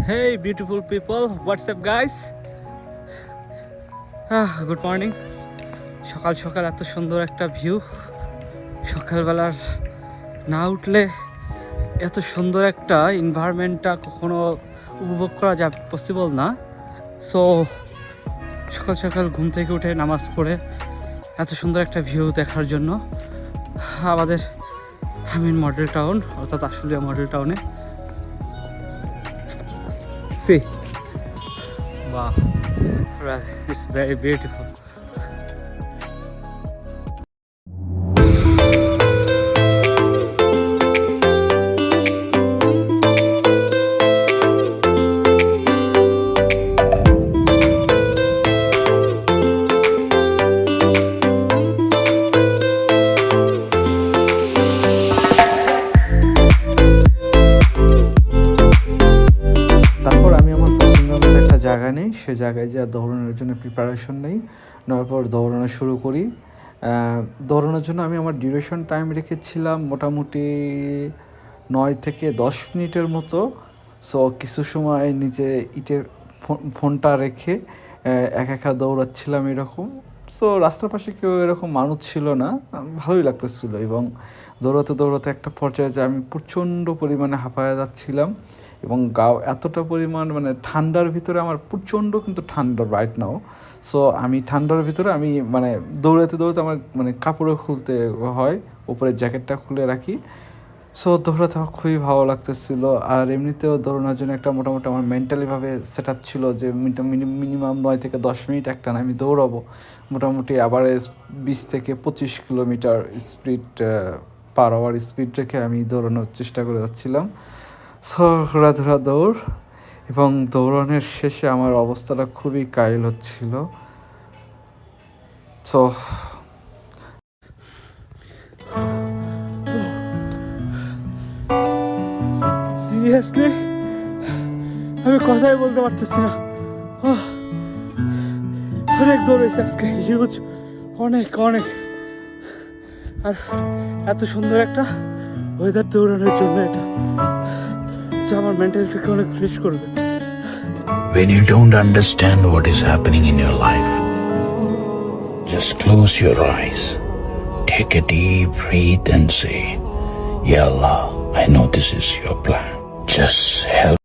Hey, beautiful people. What's up, guys? Ah, good morning সকাল সকাল এত সুন্দর একটা ভিউ সকালবেলার না উঠলে এত সুন্দর একটা এনভায়রনমেন্টটা কখনো উপভোগ করা যা পসিবল না সো সকাল সকাল ঘুম থেকে উঠে নামাজ পড়ে এত সুন্দর একটা ভিউ দেখার জন্য আমাদের আমিন মডেল টাউন অর্থাৎ আশুলিয়া মডেল টাউনে see wow. It's very beautiful. জায়গা নেই, সে জায়গায় যা দৌড়ানোর জন্য প্রিপারেশন নেই। নেওয়ার পর দৌড়ানো শুরু করি। দৌড়ানোর জন্য আমি আমার ডিউরেশন টাইম রেখেছিলাম মোটামুটি নয় থেকে দশ মিনিটের মতো। সো কিছু সময় নিজে ইটের ফোনটা রেখে একা একা দৌড়াচ্ছিলাম এরকম। সো রাস্তার পাশে কেউ এরকম মানুষ ছিল না। ভালোই লাগতেছিল এবং দৌড়াতে দৌড়াতে একটা পর্যায়ে যে আমি প্রচণ্ড পরিমাণে হাঁপায়ে যাচ্ছিলাম এবং গাও এতটা পরিমাণ মানে ঠান্ডার ভিতরে আমার প্রচণ্ড কিন্তু ঠান্ডা রাইট নাও সো আমি ঠান্ডার ভিতরে আমি মানে দৌড়াতে দৌড়াতে আমার মানে কাপড়ও খুলতে হয় উপরে জ্যাকেটটা খুলে রাখি। সো দৌড়াতে আমার খুবই ভালো লাগতেছিল আর এমনিতেও দৌড়ানোর জন্য একটা মোটামুটি আমার মেন্টালিভাবে সেট আপ ছিল যে মিনিমাম নয় থেকে দশ মিনিট একটা না আমি দৌড়াবো। মোটামুটি আবার বিশ থেকে পঁচিশ kilometre speed per hour speed রেখে আমি দৌড়ানোর চেষ্টা করে যাচ্ছিলাম। সো ঘোরাধুরা দৌড় এবং দৌড়ানোর শেষে আমার অবস্থাটা খুবই কাইল হচ্ছিল। সো সিরিয়াসলি আমি কথাই বলতে পারতেছি না অনেক দৌড়েছে আজকে হিউজ অনেক অনেক আর এত সুন্দর একটা ওয়েদার দৌড়ানোর জন্য এটা যা আমার মেন্টালিটিকে অনেক ফ্রেশ করবে When you don't understand what is happening in your life, just close your eyes, take a deep breath and say, Ya Allah, I know this is your plan. Just help